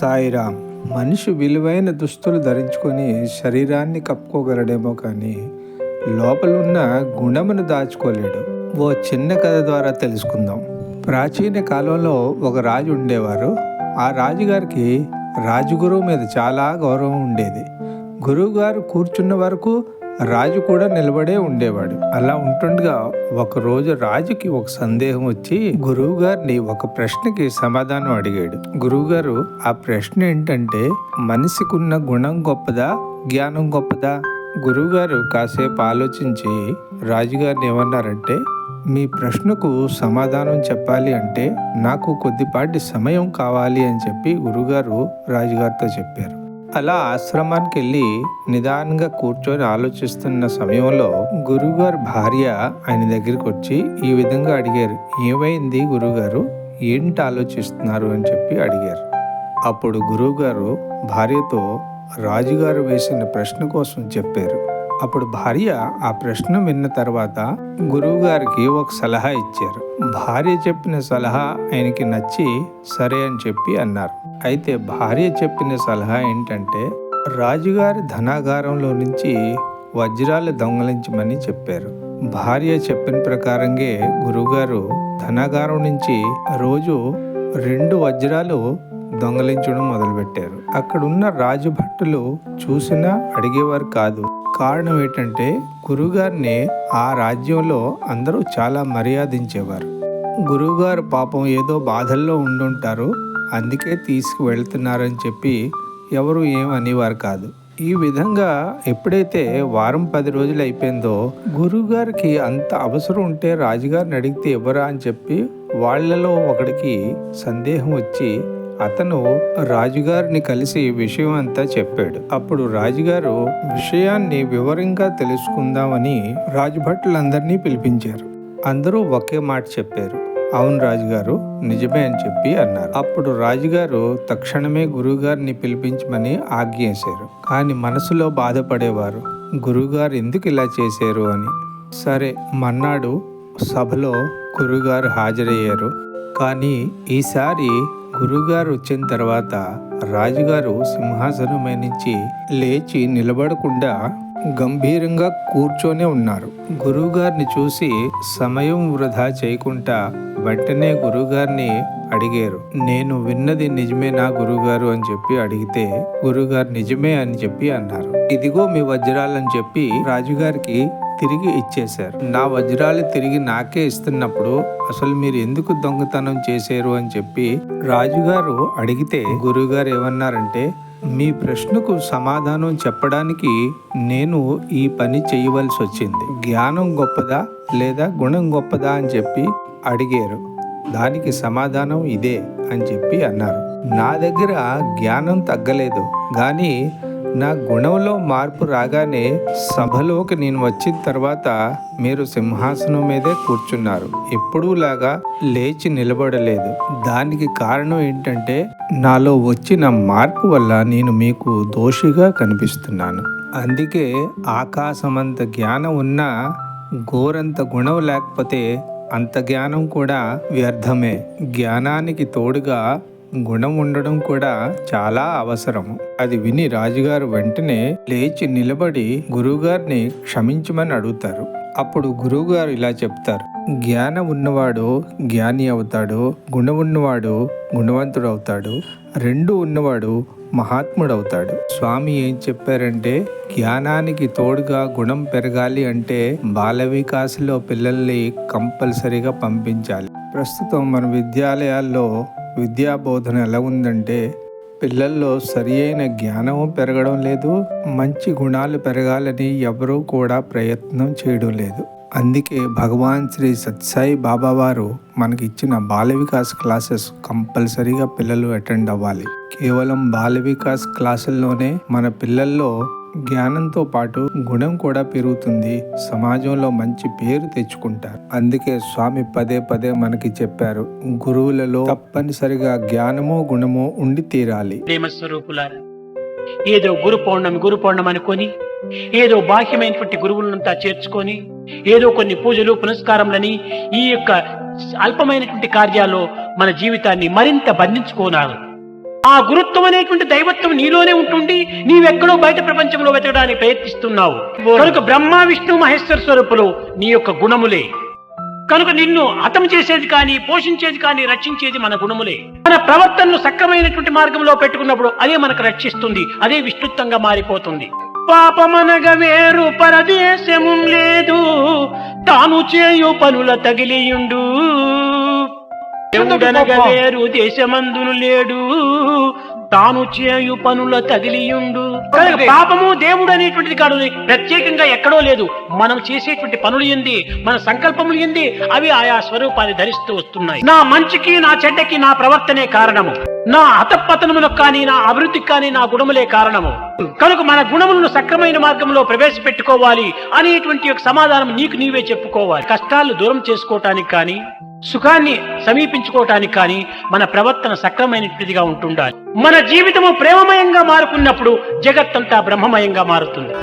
సాయిరామ్ మనిషి విలువైన దుస్తులు ధరించుకొని శరీరాన్ని కప్పుకోగలడేమో కానీ లోపలున్న గుణమును దాచుకోలేడు. ఓ చిన్న కథ ద్వారా తెలుసుకుందాం. ప్రాచీన కాలంలో ఒక రాజు ఉండేవారు. ఆ రాజుగారికి రాజుగురువు మీద చాలా గౌరవం ఉండేది. గురువుగారు కూర్చున్న వరకు రాజు కూడా నిలబడే ఉండేవాడు. అలా ఉంటుండగా ఒక రోజు రాజుకి ఒక సందేహం వచ్చి గురువు గారిని ఒక ప్రశ్నకి సమాధానం అడిగాడు. గురువుగారు ఆ ప్రశ్న ఏంటంటే మనిషికున్న గుణం గొప్పదా? జ్ఞానం గొప్పదా? గురువుగారు కాసేపు ఆలోచించి రాజుగారిని ఏమన్నారంటే మీ ప్రశ్నకు సమాధానం చెప్పాలి అంటే నాకు కొద్దిపాటి సమయం కావాలి అని చెప్పి గురుగారు రాజుగారితో చెప్పారు. అలా ఆశ్రమానికి వెళ్ళి నిదానంగా కూర్చొని ఆలోచిస్తున్న సమయంలో గురువుగారు భార్య ఆయన దగ్గరికి వచ్చి ఈ విధంగా అడిగారు. ఏమైంది గురువుగారు? ఏంటి ఆలోచిస్తున్నారు? అని చెప్పి అడిగారు. అప్పుడు గురువుగారు భార్యతో రాజుగారు వేసిన ప్రశ్న కోసం చెప్పారు. అప్పుడు భార్య ఆ ప్రశ్న విన్న తర్వాత గురువు గారికి ఒక సలహా ఇచ్చారు. భార్య చెప్పిన సలహా ఆయనకి నచ్చి సరే అని చెప్పి అన్నారు. అయితే భార్య చెప్పిన సలహా ఏంటంటే రాజుగారి ధనాగారంలో నుంచి వజ్రాలు దొంగలించమని చెప్పారు. భార్య చెప్పిన ప్రకారంగా గురువుగారు ధనాగారం నుంచి రోజు రెండు వజ్రాలు దొంగలించడం మొదలుపెట్టారు. అక్కడున్న రాజు భట్టులు చూసినా అడిగేవారు కాదు. కారణం ఏంటంటే గురువుగారిని ఆ రాజ్యంలో అందరూ చాలా మర్యాదించేవారు. గురువుగారు పాపం ఏదో బాధల్లో ఉండుంటారు. అందుకే తీసుకువెళ్తున్నారని చెప్పి ఎవరు ఏం కాదు. ఈ విధంగా ఎప్పుడైతే వారం పది రోజులు అయిపోయిందో గురువుగారికి అంత అవసరం ఉంటే రాజుగారిని అడిగితే ఇవ్వరా అని చెప్పి వాళ్ళలో ఒకడికి సందేహం వచ్చి అతను రాజుగారిని కలిసి విషయం అంతా చెప్పాడు. అప్పుడు రాజుగారు విషయాన్ని వివరంగా తెలుసుకుందామని రాజభట్లందరినీ పిలిపించారు. అందరూ ఒకే మాట చెప్పారు. అవును రాజుగారు నిజమే అని చెప్పి అన్నారు. అప్పుడు రాజుగారు తక్షణమే గురువుగారిని పిలిపించమని ఆజ్ఞేశారు. కానీ మనసులో బాధపడేవారు గురువుగారు ఎందుకు ఇలా చేశారు అని. సరే మన్నాడు సభలో గురువుగారు హాజరయ్యారు. కానీ ఈసారి గురువుగారు వచ్చిన తర్వాత రాజుగారు సింహాసనమై నుంచి లేచి నిలబడకుండా గంభీరంగా కూర్చొనే ఉన్నారు. గురువుగారిని చూసి సమయం వృధా చేయకుండా వెంటనే గురువుగారిని అడిగారు. నేను విన్నది నిజమేనా గురువుగారు అని చెప్పి అడిగితే గురువుగారు నిజమే అని చెప్పి అన్నారు. ఇదిగో మీ వజ్రాలని చెప్పి రాజుగారికి తిరిగి ఇచ్చేశారు. నా వజ్రాలు తిరిగి నాకే ఇస్తున్నప్పుడు అసలు మీరు ఎందుకు దొంగతనం చేశారు అని చెప్పి రాజుగారు అడిగితే గురువుగారు ఏమన్నారంటే మీ ప్రశ్నకు సమాధానం చెప్పడానికి నేను ఈ పని చేయవలసి వచ్చింది. జ్ఞానం గొప్పదా లేదా గుణం గొప్పదా అని చెప్పి అడిగారు. దానికి సమాధానం ఇదే అని చెప్పి అన్నారు. నా దగ్గర జ్ఞానం తగ్గలేదు. కానీ నా గుణంలో మార్పు రాగానే సభలోకి నేను వచ్చిన తర్వాత మీరు సింహాసనం మీదే కూర్చున్నారు. ఎప్పుడూ లాగా లేచి నిలబడలేదు. దానికి కారణం ఏంటంటే నాలో వచ్చిన మార్పు వల్ల నేను మీకు దోషిగా కనిపిస్తున్నాను. అందుకే ఆకాశమంత జ్ఞానం ఉన్నా గోరంత గుణం లేకపోతే అంత జ్ఞానం కూడా వ్యర్థమే. జ్ఞానానికి తోడుగా గుణం ఉండడం కూడా చాలా అవసరం అది విని రాజుగారు వెంటనే లేచి నిలబడి గురువుగారిని క్షమించమని అడుగుతారు. అప్పుడు గురువుగారు ఇలా చెప్తారు. జ్ఞానం ఉన్నవాడు జ్ఞాని అవుతాడు గుణం ఉన్నవాడు గుణవంతుడు అవుతాడు రెండు ఉన్నవాడు మహాత్ముడవుతాడు. స్వామి ఏం చెప్పారంటే జ్ఞానానికి తోడుగా గుణం పెరగాలి అంటే బాల వికాసలో పిల్లల్ని కంపల్సరీగా పంపించాలి. ప్రస్తుతం మన విద్యాలయాల్లో విద్యా బోధన ఎలా ఉందంటే పిల్లల్లో సరి అయిన జ్ఞానం పెరగడం లేదు మంచి గుణాలు పెరగాలని ఎవరూ కూడా ప్రయత్నం చేయడం లేదు. అందుకే భగవాన్ శ్రీ సత్సాయి బాబా వారు మనకి ఇచ్చిన బాల వికాస్ క్లాసెస్ కంపల్సరీగా పిల్లలు అటెండ్ అవ్వాలి. కేవలం బాల వికాస్ క్లాసుల్లోనే మన పిల్లల్లో జ్ఞానంతో పాటు గుణం కూడా పెరుగుతుంది. సమాజంలో మంచి పేరు తెచ్చుకుంటారు. అందుకే స్వామి పదే పదే మనకి చెప్పారు గురువులలో తప్పనిసరిగా జ్ఞానమో గుణమో ఉండి తీరాలి. ప్రేమస్వరూపులారా ఏదో గురు పౌర్ణమి గురు పౌర్ణమి అనుకొని ఏదో బాహ్యమైనటువంటి గురువులంతా చేర్చుకొని ఏదో కొన్ని పూజలు పునస్కారములని ఈ యొక్క అల్పమైనటువంటి కార్యాల్లో మన జీవితాన్ని మరింత బంధించుకోనాలి. ఆ గురుత్వం అనేటువంటి దైవత్వం నీలోనే ఉంటుంది. నీవెక్కడో బయట ప్రపంచంలో వెతకడానికి ప్రయత్నిస్తున్నావు. కనుక బ్రహ్మ విష్ణు మహేశ్వర స్వరూపులు నీ యొక్క గుణములే. కనుక నిన్ను హతం చేసేది కానీ పోషించేది కానీ రక్షించేది మన గుణములే. మన ప్రవర్తనను సక్రమైనటువంటి మార్గంలో పెట్టుకున్నప్పుడు అదే మనకు రక్షిస్తుంది. అదే విస్తృతంగా మారిపోతుంది. పాపమనగ వేరు పరదేశము లేదు. తాను చేయు పనుల తగిలియుండు. దేవుడనగ వేరు దేశమందును లేడు. తాను చేయు పనుల తగిలియుండు. పాపము దేవుడు అనేటువంటిది కాదు. ప్రత్యేకంగా ఎక్కడో లేదు. మనం చేసేటువంటి పనులు ఏంది మన సంకల్పములు ఏంది అవి ఆయా స్వరూపాన్ని ధరిస్తూ వస్తున్నాయి. నా మంచికి నా చెడ్డకి నా ప్రవర్తనే కారణము. నా హతపతనములకు కానీ నా అభివృద్ధికి కానీ నా గుణములే కారణము. కనుక మన గుణములను సక్రమైన మార్గంలో ప్రవేశపెట్టుకోవాలి అనేటువంటి ఒక సమాధానం నీకు నీవే చెప్పుకోవాలి. కష్టాలు దూరం చేసుకోవటానికి కానీ సుఖాన్ని సమీపించుకోవటానికి కానీ మన ప్రవర్తన సక్రమైనటువంటిదిగా ఉంటుండాలి. మన జీవితము ప్రేమమయంగా మారుకున్నప్పుడు జగత్తంతా బ్రహ్మమయంగా మారుతుంది.